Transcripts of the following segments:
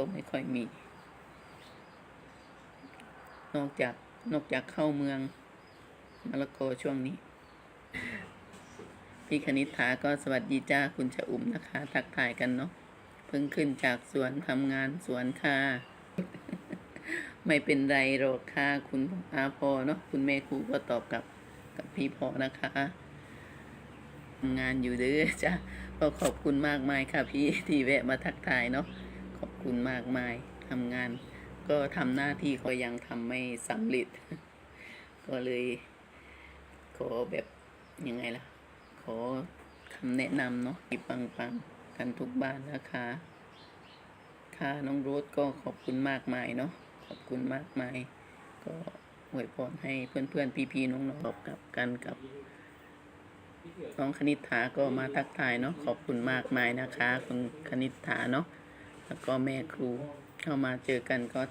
ก็ไม่ค่อยมี นอกจากนอกจากเข้าเมืองมะละกอช่วงนี้ พี่คณิษฐาก็สวัสดีจ้าคุณชะอุ่มนะคะ ทักทายกันเนาะเพิ่งขึ้นจากสวนทำงานสวนค่ะ ไม่เป็นไรหรอกค่ะ คุณอาพอเนาะคุณแม่ครูก็ตอบกับกับพี่พอนะคะงานอยู่เด้อจ้าก็ขอบคุณมากมายค่ะพี่ที่แวะมาทักทายเนาะ ขอบคุณมากมายทำงาน ก็ทำหน้าที่ก็ยังทำไม่สำเร็จ ก็เลยขอแบบยังไงล่ะ ขอคำแนะนำเนาะที่ปังปังๆกันทุกบ้านนะคะ ค่ะน้องโรสก็ขอบคุณมากมายเนาะขอบคุณมากมาย ก็อวยพรให้เพื่อนเพื่อนพี่พี่ๆน้องๆตอบกลับกันกับน้องคณิษฐาก็มาทักทายเนาะขอบคุณมากมายนะคะ คุณคณิษฐาเนาะ แล้วก็แม่ครูเข้ามาเจอกันก็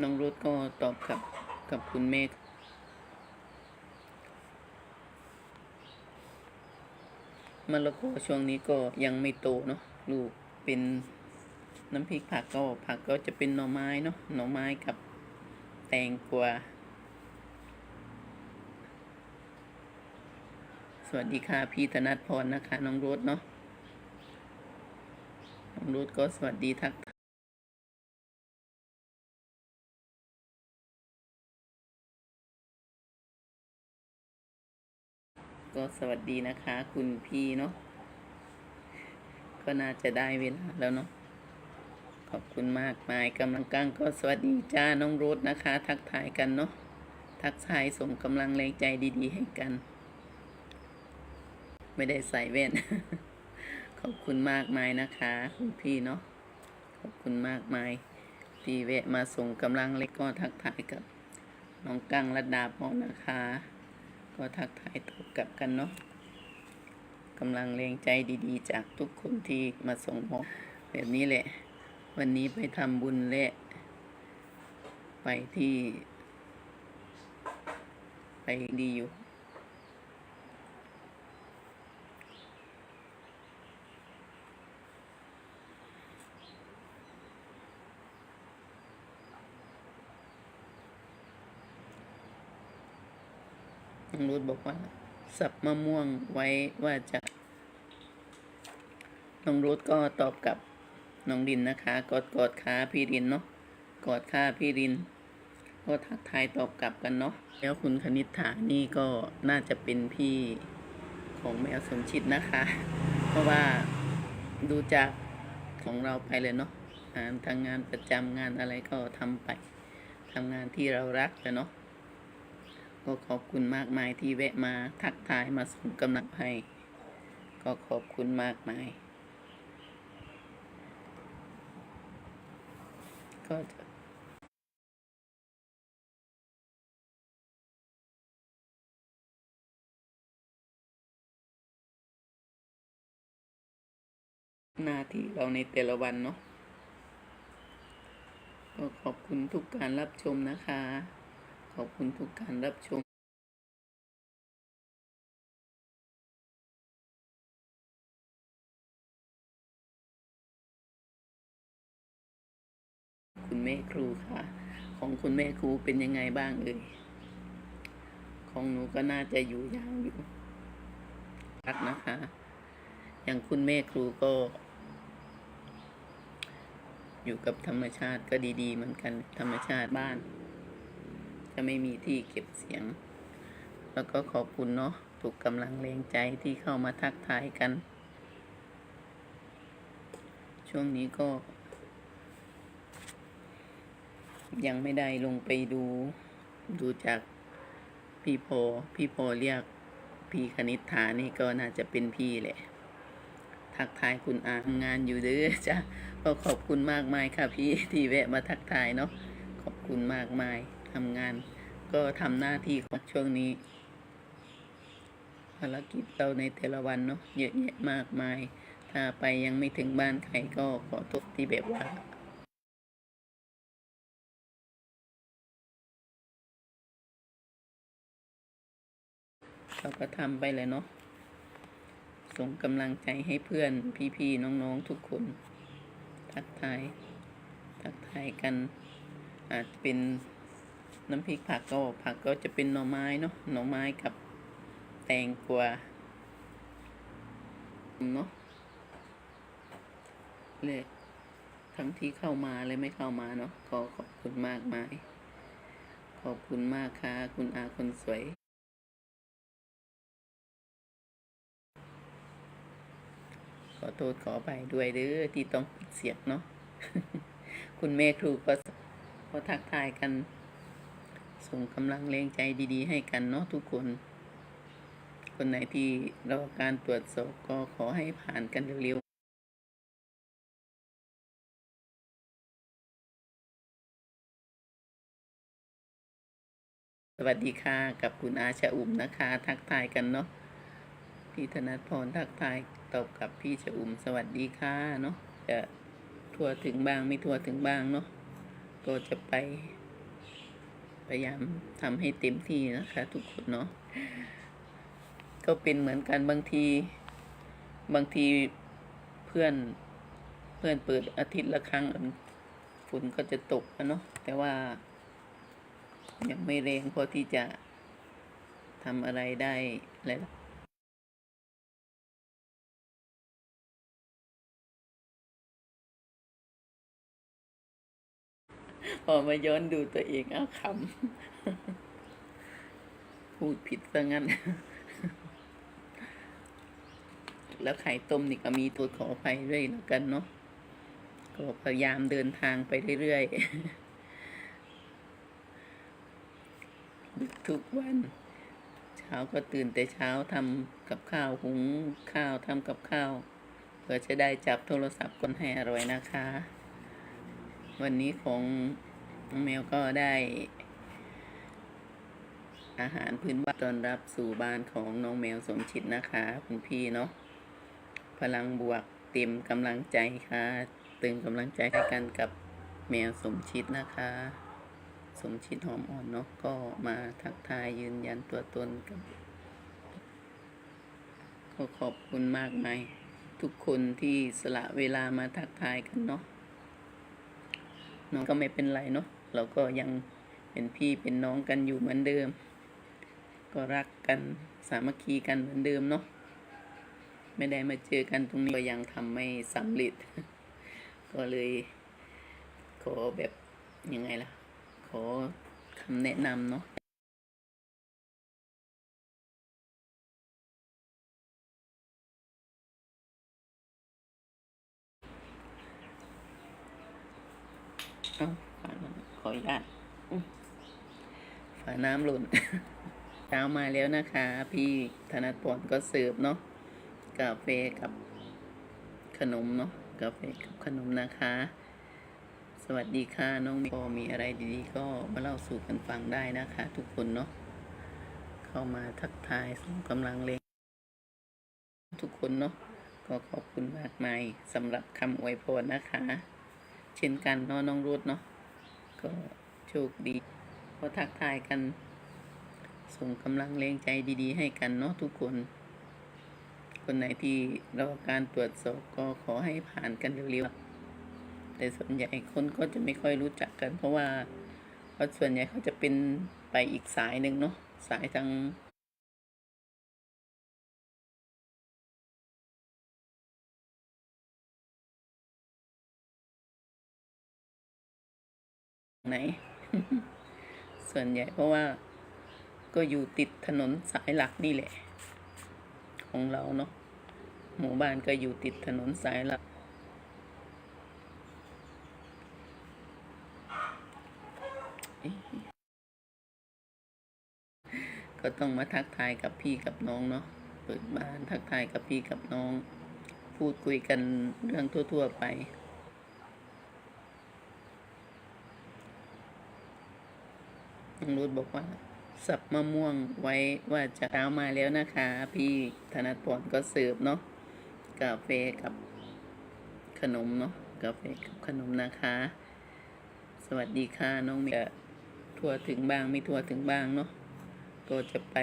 น้องรุดก็ตอบกับกับคุณเมฆมะละกอช่วงนี้ก็ยังไม่โตเนาะลูกเป็นน้ำพริกผักก็ผักก็จะเป็นหน่อไม้เนาะหน่อไม้กับแตงกวา วัสดีค่ะพี่ธนัทพรนะคะ น้องรุดเนาะน้องรุดก็สวัสดีทักก็สวัสดีนะคะ คุณพี่เนาะก็น่าจะได้เวลาแล้วเนาะขอบคุณมากมายกำลังกลางก็สวัสดีจ้าน้องโรสนะคะ ทักทายกันเนาะทักทายส่งกำลังแรงใจดี ๆ ให้กัน ไม่ได้ใส่แว่น ขอบคุณมากมายนะคะคุณพี่เนาะ ขอบคุณมากมายที่แวะมาส่งกำลังเล็กก็ทักทายกับน้องกั้งระดาพรนะคะ ก็ทักทายตอบกลับกันเนาะกำลังแรงใจดีๆ จากทุกคนที่มาส่งหมอแบบนี้แหละ วันนี้ไปทำบุญและ ไปที่ ไปดีอยู่ น้องรุดบอกว่า สับมะม่วงไว้ว่าจะน้องรุดก็ตอบกับน้องดินนะคะ กอดกอดขาพี่รินเนาะกอดขาพี่ริน ก็ทักทายตอบกลับกันเนาะแล้วคุณคณิษฐานี่ก็น่าจะเป็นพี่ของแมวสมชิดนะคะ เพราะว่าดูจากของเราไปเลยเนาะงานทางงานประจำงานอะไรก็ทำไปทำงานที่เรารักเลยเนาะ ก็ขอบคุณมากมายที่แวะมาทักทายมาส่งกำลังให้ ก็ขอบคุณมากมาย ก็จะหน้าที่เราในแต่ละวันเนาะก็ขอบคุณทุกการรับชมนะคะ ขอบคุณทุกการรับชมคุณแม่ครูค่ะ ของคุณแม่ครูเป็นยังไงบ้างเอ่ยของหนูก็น่าจะอยู่ยาวอยู่พักนะคะ อย่างคุณแม่ครูก็ อยู่กับธรรมชาติก็ดี ๆ เหมือนกันธรรมชาติบ้าน จะไม่มีที่เก็บเสียง แล้วก็ขอบคุณเนาะถูกกำลังแรงใจที่เข้ามาทักทายกัน ช่วงนี้ก็ ยังไม่ได้ลงไปดู ดูจากพี่พอพี่พอเรียกพี่คณิษฐานี่ก็น่าจะเป็นพี่แหละ ทักทายคุณอาทำงานอยู่เด้อจ้ะก็ขอบคุณมากมายค่ะพี่ที่แวะมาทักทายเนาะขอบคุณมากมาย ทำงาน ก็ทำหน้าที่ของช่วงนี้ภารกิจเราในแต่ละวันเนาะเยอะแยะมากมาย ถ้าไปยังไม่ถึงบ้านใครก็ขอโทษที่แบบว่าเราก็ทำไปเลยเนาะ ส่งกำลังใจให้เพื่อนพี่ๆน้องๆทุกคน ทักทาย ทักทายกัน อาจเป็น น้ำพริกผักก็ผักก็จะเป็นหน่อไม้เนาะหน่อไม้กับแตงกวาเนาะเลยทั้งที่เข้ามาเลยไม่เข้ามาเนาะก็ขอบคุณมากมาย ขอบคุณมากค่ะ คุณอาคนสวย ขอโทษขอไปด้วยเด้อที่ต้องเสียงเนาะ คุณแม่ครูก็ก็ทักทายกัน ส่งกำลังแรงใจดีๆ ให้กันเนาะทุกคน คนไหนที่รอการตรวจสอบก็ขอให้ผ่านกันเร็วๆ สวัสดีค่ะ กับคุณอาชะอุ่มนะคะ ทักทายกันเนาะพี่ธนัทพรทักทายตอบกับพี่ชะอุ่มสวัสดีค่ะเนาะจะทัวถึงบ้างไม่ทัวถึงบ้างเนาะก็จะไป พยายามทำให้เต็มที่นะคะ ทุกคนเนาะก็เป็นเหมือนกันบางทีบางทีเพื่อนเพื่อนเปิดอาทิตย์ละครั้งฝนก็จะตกนะเนาะแต่ว่า ยังไม่แรงพอที่จะทำอะไรได้หลาย พอมาย้อนดูตัวเองเอาขำพูดผิดซะงั้น แล้วไข่ต้มนี่ก็มีตัวขอไปเรื่อยแล้วกันเนาะก็พยายามเดินทางไปเรื่อยๆดึกทุกวันเช้าก็ตื่นแต่เช้าทำกับข้าวหุงข้าวทำกับข้าว เพื่อจะได้จับโทรศัพท์คนให้อร่อยนะคะ วันนี้ของน้องแมวก็ได้ อาหารพื้นบ้านต้อนรับสู่บ้านของน้องแมวสมชิดนะคะ คุณพี่เนาะพลังบวกเต็มกำลังใจค่ะเติมกำลังใจให้กันกับแมวสมชิดนะคะ สมชิดหอมอ่อนเนาะก็มาทักทายยืนยันตัวตนกับก็ขอบคุณมากมายทุกคนที่สละเวลามาทักทายกันเนาะ น้องก็ไม่เป็นไรเนาะเราก็ยังเป็นพี่เป็นน้องกันอยู่เหมือนเดิม ก็รักกันสามัคคีกันเหมือนเดิมเนาะไม่ได้มาเจอกันตรงนี้ก็ยังทำไม่สำเร็จ ก็เลยขอแบบยังไงล่ะ ขอคำแนะนำเนาะ เอาฝาน้ำข ออนุญาตอืมฝาน้ำหล่นเช้ามาแล้วนะคะ พี่ธนพรก็เสิร์ฟเนาะกาแฟกับขนมเนาะกาแฟกับขนมนะคะ สวัสดีค่ะน้องมีพอมีอะไรดีๆ ก็มาเล่าสู่กันฟังได้นะคะ ทุกคนเนาะเข้ามาทักทายส่งกำลังแรงทุกคนเนาะก็ขอบคุณมากมายสำหรับคำอวยพรนะคะ เช่นกันเนาะน้องรุดเนาะ ก็โชคดีพอทักทายกัน ส่งกำลังแรงใจดี ๆ ให้กันเนาะทุกคน คนไหนที่รอการตรวจสอบก็ขอให้ผ่านกันเร็วๆแต่ส่วนใหญ่คนก็จะไม่ค่อยรู้จักกัน เพราะว่าเพราะส่วนใหญ่เขาจะเป็นไปอีกสายหนึ่งเนาะสายทาง ไหน ส่วนใหญ่เพราะว่าก็อยู่ติดถนนสายหลักนี่แหละ ของเราเนาะหมู่บ้านก็อยู่ติดถนนสายหลัก ก็ต้องมาทักทายกับพี่กับน้องเนาะเปิดบ้านทักทายกับพี่กับน้อง พูดคุยกันเรื่องทั่ว ๆ ไป น้องรุดบอกว่า สับมะม่วงไว้ว่าจะเช้ามาแล้วนะคะ พี่ธนพรก็เสิร์ฟเนาะกาแฟกับขนมเนาะกาแฟกับขนมนะคะ สวัสดีค่ะน้องเมย์ทั่วถึงบ้างไม่ทัวถึงบ้างเนาะก็จะไป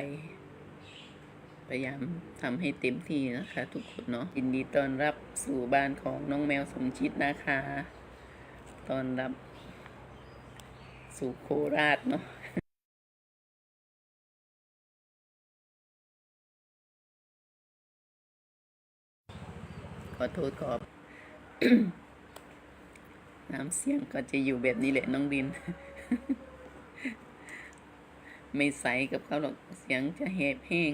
พยายามทำให้เต็มที่นะคะ ทุกคนเนาะยินดีต้อนรับสู่บ้านของน้องแมวสมชิดนะคะต้อนรับสู่โคราชเนาะ ขอโทษขอบน้ำเสียงก็จะอยู่แบบนี้แหละน้องดิน ไม่ใสกับเขาหรอกเสียงจะแหบแห้ง